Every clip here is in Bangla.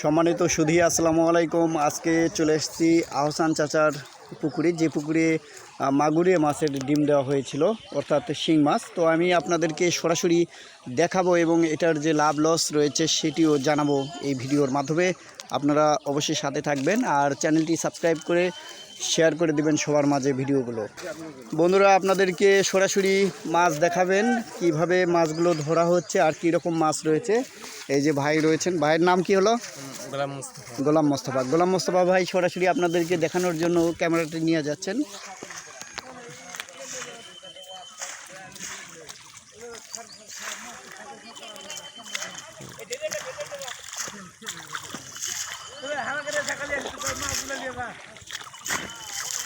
সম্মানিত সুধি, আসসালামু আলাইকুম। আজকে চলে এসেছি আহসান চাচার পুকুরে, যে পুকুরে মাগুরে মাছের ডিম দেওয়া হয়েছিল, অর্থাৎ শিং মাছ। তো আমি আপনাদেরকে সরাসরি দেখাবো এবং এটার যে লাভ লস রয়েছে সেটিও জানাব এই ভিডিওর মাধ্যমে। আপনারা অবশ্যই সাথে থাকবেন আর চ্যানেলটি সাবস্ক্রাইব করে শেয়ার করে দিবেন সবার মাঝে ভিডিওগুলো। বন্ধুরা আপনাদেরকে সরাসরি মাছ দেখাবেন কীভাবে মাছগুলো ধরা হচ্ছে আর কী রকম মাছ রয়েছে। এই যে ভাই রয়েছেন ভাইয়ের নাম কি হলো? গোলাম মুস্তফা। গোলাম মোস্তফা। গোলাম মোস্তফা ভাই সরাসরি আপনাদেরকে দেখানোর জন্য ক্যামেরাটি নিয়ে যাচ্ছেন।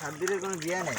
হ্যাঁ কোনো বিয়া নেই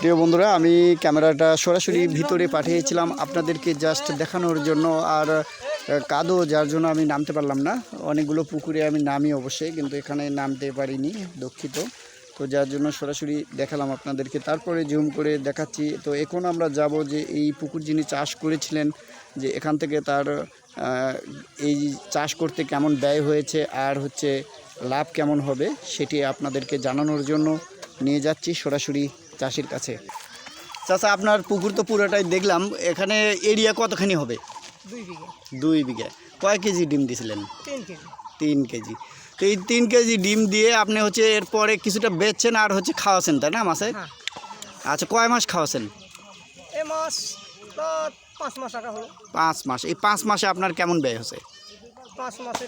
প্রিয় বন্ধুরা, আমি ক্যামেরাটা সরাসরি ভিতরে পাঠিয়েছিলাম আপনাদেরকে জাস্ট দেখানোর জন্য, আর কাদো, যার জন্য আমি নামতে পারলাম না। অনেকগুলো পুকুরে আমি নামি অবশ্যই, কিন্তু এখানে নামতে পারিনি, দুঃখিত। তো যার জন্য সরাসরি দেখালাম আপনাদেরকে। তারপরে জুম করে দেখাচ্ছি। তো এখন আমরা যাব যে এই পুকুর যিনি চাষ করেছিলেন, যে এখান থেকে তার এই চাষ করতে কেমন ব্যয় হয়েছে আর হচ্ছে লাভ কেমন হবে সেটি আপনাদেরকে জানানোর জন্য নিয়ে যাচ্ছি সরাসরি চাষির কাছে। চাষা আপনার পুকুর তো পুরোটাই দেখলাম এখানে এরিয়া কতখানি হবে? দুই বিঘা। কয় কেজি ডিম দিছিলেন? তিন কেজি। তো এই তিন কেজি ডিম দিয়ে আপনি হচ্ছে এরপরে কিছুটা বেচছেন আর হচ্ছে খাওয়াছেন তাই না মাসে? হ্যাঁ। আচ্ছা কয় মাস খাওয়াছেন? এ মাস পাঁচ মাস টাকা হলো। পাঁচ মাস। এই পাঁচ মাসে আপনার কেমন ব্যয় হচ্ছে পাঁচ মাসে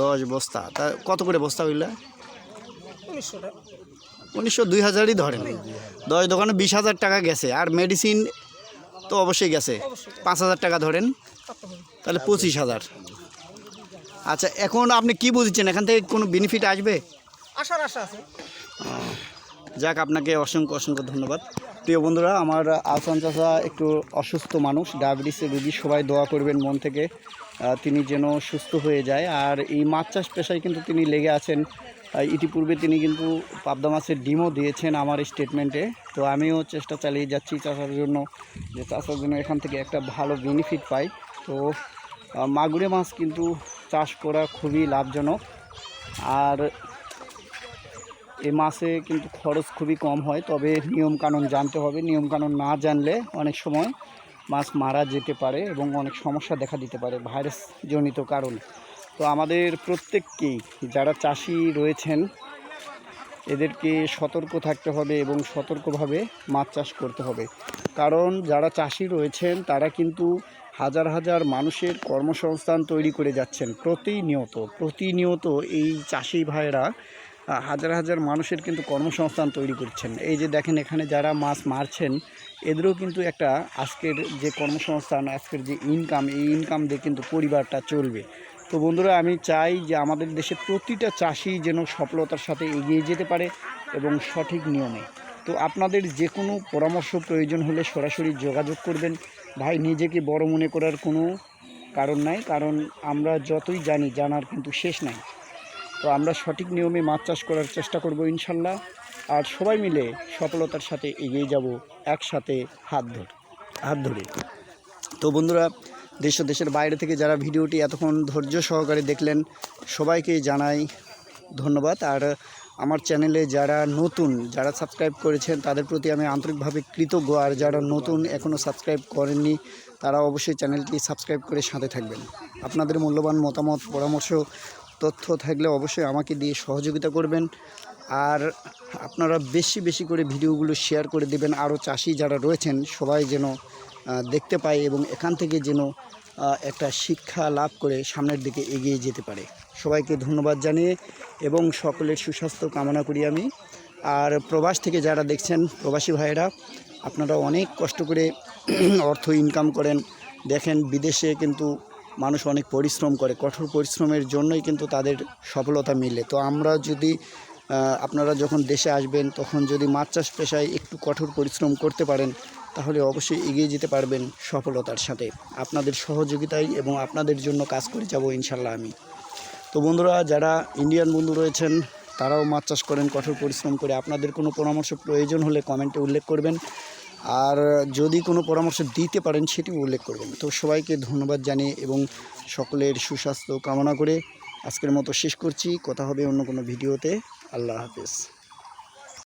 দশ বস্তা তা কত করে বস্তা হইলে? উনিশশো টাকা। উনিশশো দুই হাজারই ধরেন। দশ দোকানে বিশ হাজার টাকা গেছে। আর মেডিসিন তো অবশ্যই গেছে। পাঁচ হাজার টাকা ধরেন। তাহলে পঁচিশ হাজার। আচ্ছা এখন আপনি কি বুঝছেন? এখান থেকে কোনো বেনিফিট আসবে? আশার আশা আছে। যাক, আপনাকে অসংখ্য অসংখ্য ধন্যবাদ। প্রিয় বন্ধুরা, আমার আসান চাচা একটু অসুস্থ মানুষ ডায়াবেটিসের রুগী, সবাই দোয়া করবেন মন থেকে তিনি যেন সুস্থ হয়ে যায়। আর এই মাছ চাষ পেশায় কিন্তু তিনি লেগে আছেন। ইতিপূর্বে তিনি কিন্তু পাবদা মাছের ডিমও দিয়েছেন আমার স্টেটমেন্টে তো আমিও চেষ্টা চালিয়ে যাচ্ছি চাষার জন্য, যে চাষার জন্য এখান থেকে একটা ভালো বেনিফিট পাই। তো মাগুরে মাছ কিন্তু চাষ করা খুবই লাভজনক। আর এই মাসে কিন্তু খরচ খুবই কম হয় তবে নিয়মকানুন জানতে হবে। নিয়মকানুন না জানলে অনেক সময় মাছ মারা যেতে পারে এবং অনেক সমস্যা দেখা দিতে পারে ভাইরাস জনিত কারণে। তো আমাদের প্রত্যেককেই যারা চাষি রয়েছেন এদেরকে সতর্ক থাকতে হবে এবং সতর্কভাবে মাছ চাষ করতে হবে। কারণ যারা চাষি রয়েছেন তারা কিন্তু হাজার হাজার মানুষের কর্মসংস্থান তৈরি করে যাচ্ছেন প্রতিনিয়ত। প্রতিনিয়ত এই চাষি ভাইয়েরা আহ, হাজার হাজার মানুষের কিন্তু কর্মসংস্থান তৈরি করছেন। এই যে দেখেন এখানে যারা মাছ মারছেন, এদেরও কিন্তু একটা আজকের যে কর্মসংস্থান, আজকের যে ইনকাম এই ইনকাম দিয়ে কিন্তু পরিবারটা চলবে। তো বন্ধুরা, আমি চাই যে আমাদের দেশে প্রতিটা চাষি যেন সফলতার সাথে এগিয়ে যেতে পারে এবং সঠিক নিয়মে। তো আপনাদের যে কোনো পরামর্শ প্রয়োজন হলে সরাসরি যোগাযোগ করবেন। ভাই, নিজেকে বড় মনে করার কোনো কারণ নাই, কারণ আমরা যতই জানি, জানার কিন্তু শেষ নাই। তো আমরা সঠিক নিয়মে মাছ চাষ করার চেষ্টা করব ইনশাল্লাহ। আর সবাই মিলে সফলতার সাথে এগিয়ে যাব একসাথে হাত ধরে। হাত ধরে। তো বন্ধুরা, দেশ দেশের বাইরে থেকে যারা ভিডিওটি এতক্ষণ ধৈর্য সহকারে দেখলেন, সবাইকে জানাই ধন্যবাদ। আর আমার চ্যানেলে যারা নতুন, যারা সাবস্ক্রাইব করেছেন, তাদের প্রতি আমি আন্তরিকভাবে কৃতজ্ঞ। আর যারা নতুন এখনও সাবস্ক্রাইব করেননি, তারা অবশ্যই চ্যানেলটি সাবস্ক্রাইব করে সাথে থাকবেন। আপনাদের মূল্যবান মতামত, পরামর্শ তথ্য থাকলে অবশ্যই আমাকে দিয়ে সহযোগিতা করবেন। আর আপনারা বেশি বেশি করে ভিডিওগুলো শেয়ার করে দেবেন। আরও চাষি যারা রয়েছেন, সবাই যেন দেখতে পায় এবং এখান থেকে যেন একটা শিক্ষা লাভ করে সামনের দিকে এগিয়ে যেতে পারে। সবাইকে ধন্যবাদ জানিয়ে এবং সকলের সুস্বাস্থ্য কামনা করি আমি। আর প্রবাস থেকে যারা দেখছেন, প্রবাসী ভাইয়েরা আপনারা অনেক কষ্ট করে অর্থ ইনকাম করেন। দেখেন বিদেশে কিন্তু মানুষ অনেক পরিশ্রম করে, কঠোর পরিশ্রমের জন্যই কিন্তু তাদের সফলতা মিলে। তো আমরা যদি আপনারা যখন দেশে আসবেন, তখন যদি মাছ চাষ পেশায় একটু কঠোর পরিশ্রম করতে পারেন, তাহলে অবশ্যই এগিয়ে যেতে পারবেন সফলতার সাথে। আপনাদের সহযোগিতায় এবং আপনাদের জন্য কাজ করে যাব ইনশাল্লাহ আমি। তো বন্ধুরা, যারা ইন্ডিয়ান বন্ধু রয়েছেন, তারাও মাছ চাষ করেন, কঠোর পরিশ্রম করে। আপনাদের কোনো পরামর্শ প্রয়োজন হলে কমেন্টে উল্লেখ করবেন। আর যদি কোনো পরামর্শ দিতে পারেন সেটি উল্লেখ করবেন। তো সবাইকে ধন্যবাদ জানিয়ে এবং সকলের সুস্বাস্থ্য কামনা করে আজকের মতো শেষ করছি। কথা হবে অন্য কোনো ভিডিওতে। আল্লাহ হাফেজ।